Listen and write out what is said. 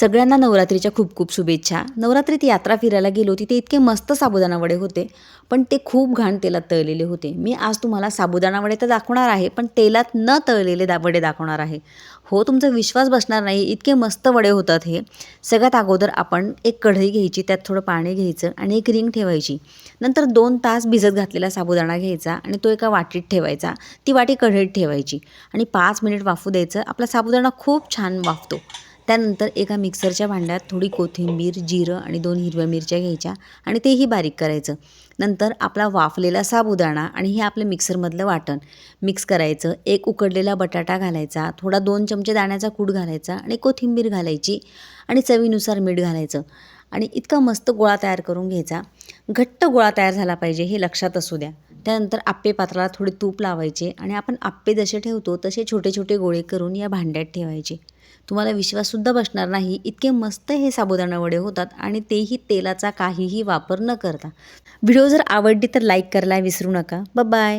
सगळ्यांना नवरात्रीच्या खूप खूप शुभेच्छा. नवरात्रीत यात्रा फिरायला गेलो तिथे इतके मस्त साबुदाणा वडे होते पण ते खूप घाण तेलात तळलेले होते. मी आज तुम्हाला साबुदाणा वडे तर दाखवणार आहे पण तेलात न तळलेले दा वडे दाखवणार आहे. हो तुमचा विश्वास बसणार नाही इतके मस्त वडे होतात हे. सगळ्यात अगोदर आपण एक कढई घ्यायची त्यात थोडं पाणी घ्यायचं आणि एक रिंग ठेवायची. नंतर दोन तास भिजत घातलेला साबुदाणा घ्यायचा आणि तो एका वाटीत ठेवायचा. ती वाटी कढईत ठेवायची आणि पाच मिनिट वाफू द्यायचं. आपला साबुदाणा खूप छान वाफतो. त्यानंतर एका मिक्सरच्या भांड्यात थोडी कोथिंबीर जिरं आणि दोन हिरव्या मिरच्या घ्यायच्या आणि तेही बारीक करायचं. नंतर आपला वाफलेला साबुदाणा आणि हे आपलं मिक्सरमधलं वाटण. मिक्स करायचं. एक उकडलेला बटाटा घालायचा. थोडा दोन चमचे दाण्याचा कूट घालायचा आणि कोथिंबीर घालायची आणि चवीनुसार मीठ घालायचं. आणि इतका मस्त गोळा तयार करून घ्यायचा. घट्ट गोळा तयार झाला पाहिजे हे लक्षात असू द्या. त्यानंतर आप्पे पात्राला थोडे तूप लावायचे आणि आपण आप्पे जसे ठेवतो तसे छोटे छोटे गोळे करून या भांड्यात ठेवायचे. तुम्हाला विश्वाससुद्धा बसणार नाही इतके मस्त हे साबुदाणा वडे होतात आणि तेही तेलाचा काहीही वापर न करता. व्हिडिओ जर आवडली तर लाईक करायला विसरू नका. बाय.